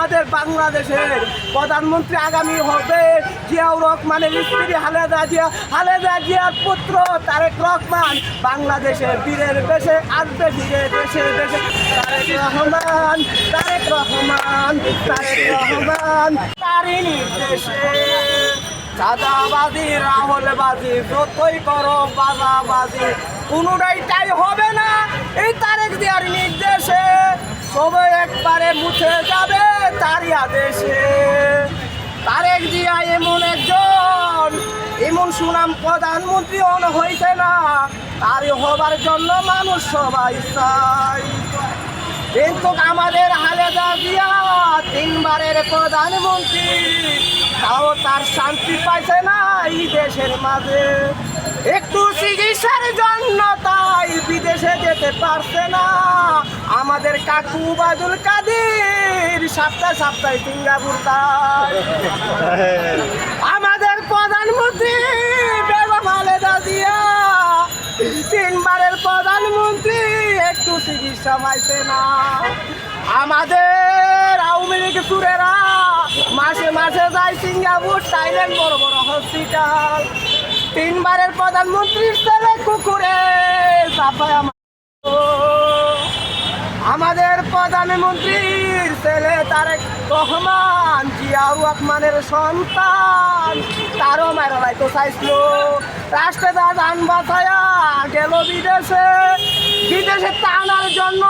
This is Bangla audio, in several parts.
আমাদের বাংলাদেশের প্রধানমন্ত্রী আগামী হবে জিয়াউর রহমানের স্ত্রী হালেদা জিয়া। হালেদা জিয়ার পুত্র তারেক রহমান বাংলাদেশের বীরের বেশে, আসবে ধীরে দেশে দেশে তারেক রহমান তারেক রহমান তারেক রহমান। তারই নির্দেশে চাঁদাবাজি, রাহুলবাজি, যতই করো বাজাবাজি, কোনোটাই তাই হবে না। এই তারেক দেওয়ার নির্দেশে সবাই একবারে মুছে যাবে তারই আদেশে। তারেক জিয়া এমন একজন, এমন সুনাম প্রধানমন্ত্রী অন হইছে না তারই হবার জন্য মানুষ সবাই চাই কিন্তু আমাদের হালেদা জিয়া তিনবারের প্রধানমন্ত্রী, তাও তার শান্তি পাইছে না এই দেশের মাঝে। একটু চিকিৎসার জন্য তাই বিদেশে যেতে পারছে না। আমাদের কাকু বাদুল কাদির সপ্তাহ সপ্তাহে সিঙ্গাপুর আমাদের প্রধানমন্ত্রী বেগম খালেদা তিনবারের প্রধানমন্ত্রী, একটু চিকিৎসা পাইছে না। আমাদের আওয়ামী লীগ সুরেরা মাসে মাসে যায় সিঙ্গাপুর থাইল্যান্ড বড় বড় হসপিটাল তিনবারের প্রধানমন্ত্রীর ছেলে কুকুরে, সাফায় আমার আমাদের প্রধানমন্ত্রীর ছেলে তারেক রহমান, জিয়াউর রহমানের সন্তান। তারও মারা লাইতো চাইছিল। রাষ্ট্রে দা যান বাঁচায়া গেল বিদেশে। বিদেশে টানার জন্য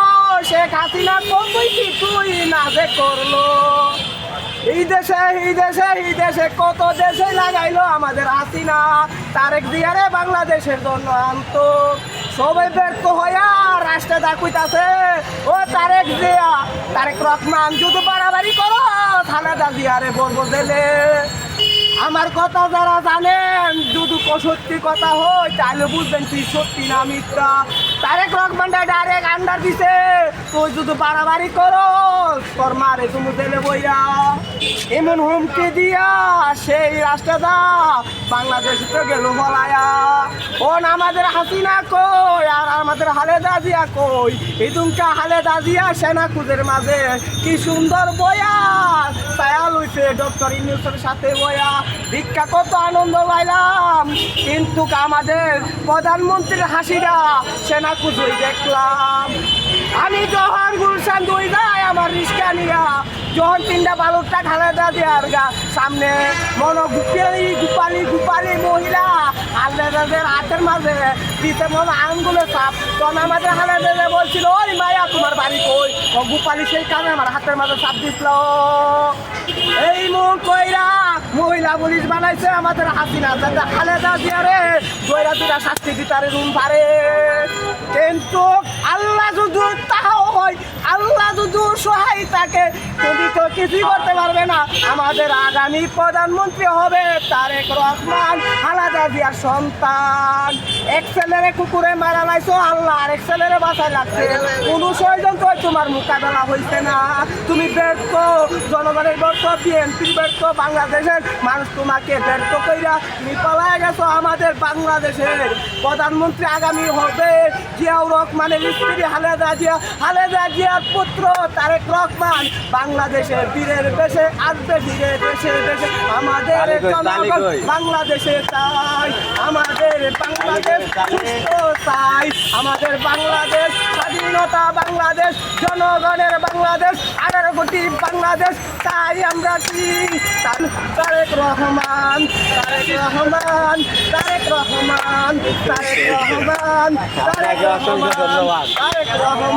শেখ হাসিনা কতই কিছুই না যে করল। এই দেশে এই দেশে এই দেশে কত দেশে লাগাইলো আমাদের হাসিনা? তারেক দিয়ারে বাংলাদেশের জন্য আনতো। সবাই ব্যর্থ হইয়া রাষ্ট্রে ডাকুইতাছে ও তারেক দিয়া তারেক রহমান, যদি বাড়াবাড়ি করো, খালেদা দিয়ারে বলব দিলে আমার কথা যারা জানেন, যদি সত্যি কথা হয়, তাহলে বুঝবেন কি সত্যি না মিথ্যা। তারেক রহমানটা ডাইরেক্ট আন্ডার দিছে তুই যদি বাড়াবাড়ি করো তোর তুমি দিলে বইয়া এমন হুমকি দিয়া সেই রাষ্ট্রদা বাংলাদেশ তো গেল বলায়া। ওন আমাদের হাসিনা কই, আর আমাদের হালে দাজিয়া কই? এই দুমকা হালেদা জিয়া সেনা কুদের মাঝে কি সুন্দর বয়া। ছায়া লইছে ডক্টর ইউনুসের সাথে বয়া। ভিক্ষা কত আনন্দ পাইলাম, কিন্তু আমাদের প্রধানমন্ত্রীর হাসিরা সেনা কুজুই দেখলাম। আমি যখন গুলশান দুই যাই আমার রিস্কা নিয়া, যখন তিনটা বালুরটা খালেদা দেওয়ার গা, সামনে মন গুপালি গুপালি গুপালি মহিলা আল্লাদের হাতের মাঝে দিতে মন আঙ্গুলে চাপ। তখন আমাদের খালেদা বলছিল, ওই মায়া, তোমার বাড়ি কই? ও গুপালি সেই কারণে আমার হাতের মাঝে সাপ দিছিল। এই মুখ কইরা মহিলা পুলিশ বানাইছে আমাদের হাসিনা, যাতে খালেদা দিয়ারে দইরা দুরা শাস্তি দিতারে রুম পারে। আল্লাহ যদি সহায় থাকে তুমি তো কিছুই করতে পারবে না। আমাদের আগামী প্রধানমন্ত্রী হবে তারেক রহমান, আলাদা দিয়ার সন্তান। এক ছেলেরে কুকুরে মারা লাইছো, আল্লাহ আর এক ছেলেরে বাসায় লাগছে কোনো ষড়যন্ত্র তোমার মোকাবেলা হয়েছে না। তুমি ব্যর্থ, জনগণের ব্যর্থ, বিএনপির ব্যর্থ, বাংলাদেশের মানুষ তোমাকে ব্যর্থ কইরা তুমি পালায় গেছো আমাদের বাংলাদেশের প্রধানমন্ত্রী আগামী হবে জিয়াউর রহমানের স্ত্রী হালেদা জিয়া। হালেদা জিয়ার পুত্র তারেক রহমান বাংলাদেশের বীরের বেশে আসবে ধীরে দেশে দেশে আমাদের জনগণ বাংলাদেশে চাই আমাদের বাংলাদেশ সুস্থ চাই আমাদের বাংলাদেশ স্বাধীনতা বাংলাদেশ জনগণের বাংলাদেশ আঠারো কোটি বাংলাদেশ তাই আমরা কি তারেক রহমান তারেক রহমান তারেক রহমান তারেক রহমান তারেক রহমান। তারেক রহমান